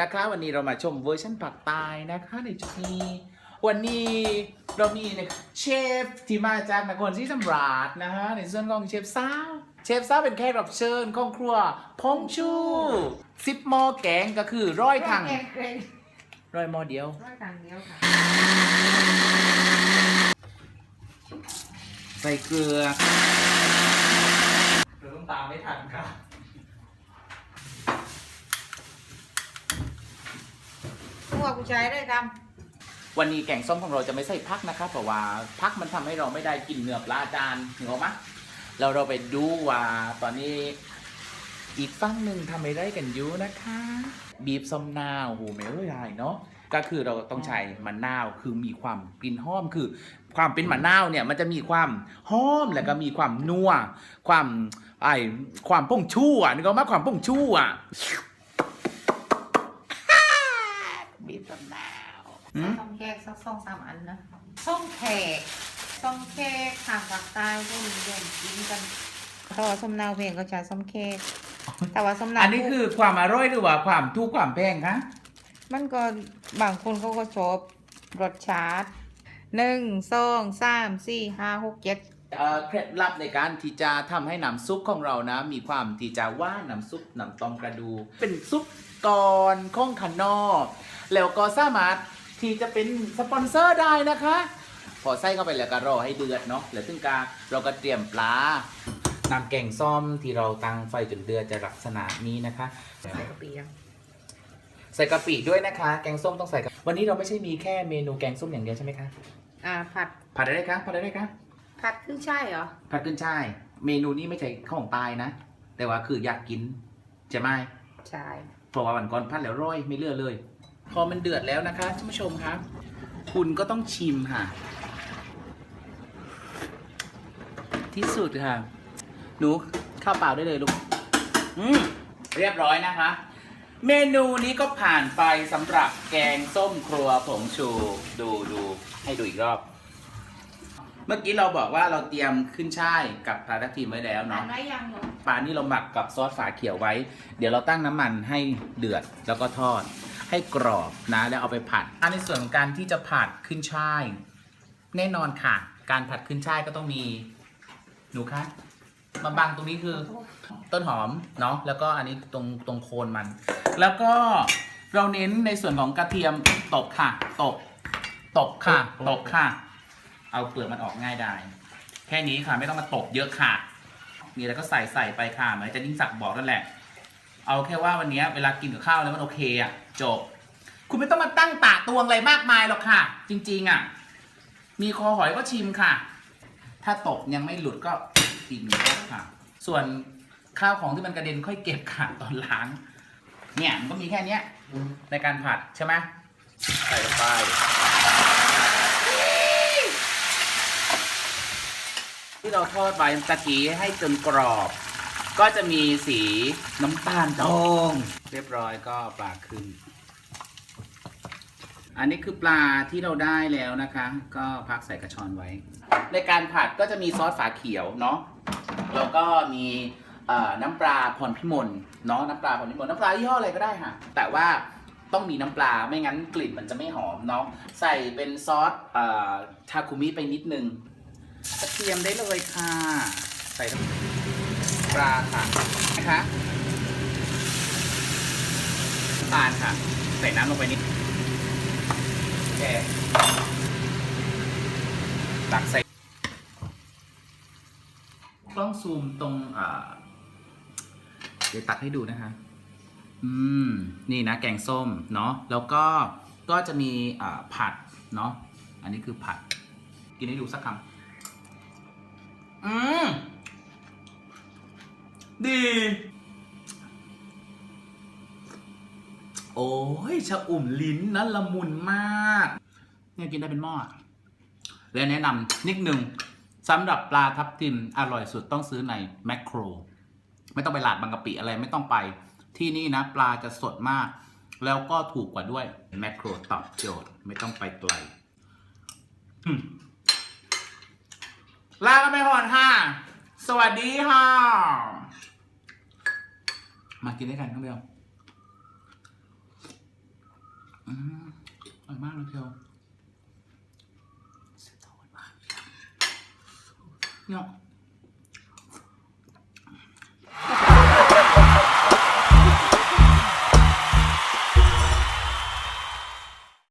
นะคะ วันนี้เรามาชมเวอร์ชันผักตายนะคะในจุดนี้วันนี้เรามีนะคะเชฟที่มาจากนครศรีธรรมราชนะฮะในส่วนของเชฟซ่าวเชฟซ่าวเป็นแขกรับเชิญของครัวพงชูซิปหม้อแกงก็คือร้อยถังเกรงร้อยหม้อเดียวร้อยทางเดียวค่ะ ใส่เกลือเราต้องตามไม่ทันครั บตัวผู้ชายได้ทวันนี้แกงส้มของเราจะไม่ใส่พักนะครับเพราะว่าพักมันทำให้เราไม่ได้กินเนื้อปลาจานถึงออกมเราเราไปดูว่าตอนนี้อีกฝั่งหนึ่งทำอะไรกันอยู่นะคะ บีบส้มนาวโหไม่รู้อะไรเนาะก็คือเราต้องใช้มะนาวคือมีความกลิ่นหอมคือ ความเป็นมะนาวเนี่ยมันจะมีความหอมแล้วก็มีความนัวความไอความป่งชู่อะนึกออกไหมความป่งชู่อะ บีบส้มนาวำ หืมส้มแขกสักสองสามอันนะส้มแขกส้มแขกทางภาคใต้ก็มีเด่นกินกันถ้าว่าส้มนาวเพลงก็ใช้ส้มแขกแต่ว่าส้มนาวอันนี้คือความอร่อยหรือว่าความทุกข์ความแพงคะมันก็บางคนเขาก็ชอบรสชาติหนึ่งสองสามสี่ห้าหกเจ็ด เอ่อเคล็ดลับในการที่จะทำให้น้ำซุปของเรานะ มีความที่จะว่าน้ำซุปน้ำตองกระดูเป็นซุปก่อนข้องขนอกแล้วก็สามารถ ที่จะเป็นสปอนเซอร์ได้นะคะ พอใส่เข้าไปแล้วก็รอให้เดือดเนาะแล้วถึงกาเราก็เตรียมปลาน้ำแกงส้มที่เราตั้งไฟจนเดือดจะลักษณะนี้นะคะ ใส่กะปิยังใส่กะปิด้วยนะคะ แกงส้มต้องใส่กะวันนี้เราไม่ใช่มีแค่เมนูแกงส้มอย่างเดียวใช่ไหมคะอ่าผัดผัดได้ไหมคะผัดได้ไหมคะผัดขึ้นช่ายเหรอผัดขึ้นช่ายเมนูนี้ไม่ใช่ของตายนะ แต่ว่าคืออยากกินจะไม่ใช่เพราะว่าวันก่อนพัดแล้วร้อยไม่เลือกเลย พอมันเดือดแล้วนะคะท่านผู้ชมคะคุณก็ต้องชิมค่ะ ที่สุดค่ะ หนูข้าวเปล่าได้เลยลูกอืมเรียบร้อยนะคะ เมนูนี้ก็ผ่านไปสำหรับแกงส้มครัวผงชู ดูดูให้ดูอีกรอบ เมื่อกี้เราบอกว่าเราเตรียมขึ้นช่ายกับปลาทับทิมไว้แล้วอัเนาะนไว้ยังเหรอปลานี่เราหมักกับซอสฝาเขียวไว้ เดี๋ยวเราตั้งน้ำมันให้เดือดแล้วก็ทอด ให้กรอบนะแล้วเอาไปผัดอันในส่วนของการที่จะผัดขึ้นช่าย แน่นอนค่ะ การผัดขึ้นช่ายก็ต้องมีหนูคะมาบังตรงนี้คือต้นหอมเนาะแล้วก็อันนี้ตรงตรงโคนมัน แล้วก็เราเน้นในส่วนของกระเทียมตบค่ะ ตบตบค่ะ ตบค่ะ เอาเปลือกมันออกง่ายได้แค่นี้ค่ะไม่ต้องมาตบเยอะค่ะ นี่แล้วก็ใส่ใส่ไปค่ะเหมือนอาจะยิ่งศักดิ์บอกนั่นแหละ เอาแค่ว่าวันนี้เวลากินกับข้าวแล้วมันโอเคอะจบ คุณไม่ต้องมาตั้งตาตวงอะไรมากมายหรอกค่ะ จริง ๆอะมีคอหอยก็ชิมค่ะ ถ้าตกยังไม่หลุดก็อีกหนึ่งรอบค่ะ ส่วนข้าวของที่มันกระเด็นค่อยเก็บค่ะตอนล้าง เนี่ยมันก็มีแค่เนี้ยในการผัดใช่ไหมใส่ลงไปที่เราทอดไว้ตะกี้ให้จนกรอบ ก็จะมีสีน้ำตาลทอง เรียบร้อยก็ปลาขึ้น อันนี้คือปลาที่เราได้แล้วนะคะ ก็พักใส่กระชอนไว้ ในการผัดก็จะมีซอสฝาเขียวเนาะแล้วก็มีเอ่อน้ำปลาพรพิมลเนาะน้ำปลาพรพิมลน้ำปลายี่ห้ออะไรก็ได้ค่ะ แต่ว่าต้องมีน้ำปลาไม่งั้นกลิ่นมันจะไม่หอมเนาะใส่เป็นซอสเอ่อทาคุมิไปนิดนึงกระเทียมได้เลยค่ะ ใส่ ปลาค่ะนะคะตาลค่ะ ใส่น้ำลงไปนิดแค่ตักใส่ ต้องซูมตรงอ่าเดี๋ยวตักให้ดูนะคะ อืม นี่นะแกงส้มเนาะ แล้วก็ ก็จะมีอ่าผัดเนาะ อันนี้คือผัด กินให้ดูสักคำอืม ดี โอ้ยชะอุ่มลิ้นนะละมุนมาก เนี่ยกินได้เป็นหม้อและแนะนำนิดหนึ่งสำหรับปลาทับทิมอร่อยสุดต้องซื้อในแมคโคร ไม่ต้องไปหลาดบางกะปิอะไรไม่ต้องไป ที่นี่นะ ปลาจะสดมาก แล้วก็ถูกกว่าด้วยแมคโครตอบโจทย์ ไม่ต้องไปไกลลากันไปก่อนค่ะ สวัสดีค่ะ มากินด้วยกันครับเบลอืมอร่อยมากเลยเพียวเสียทอดมากเนี่ย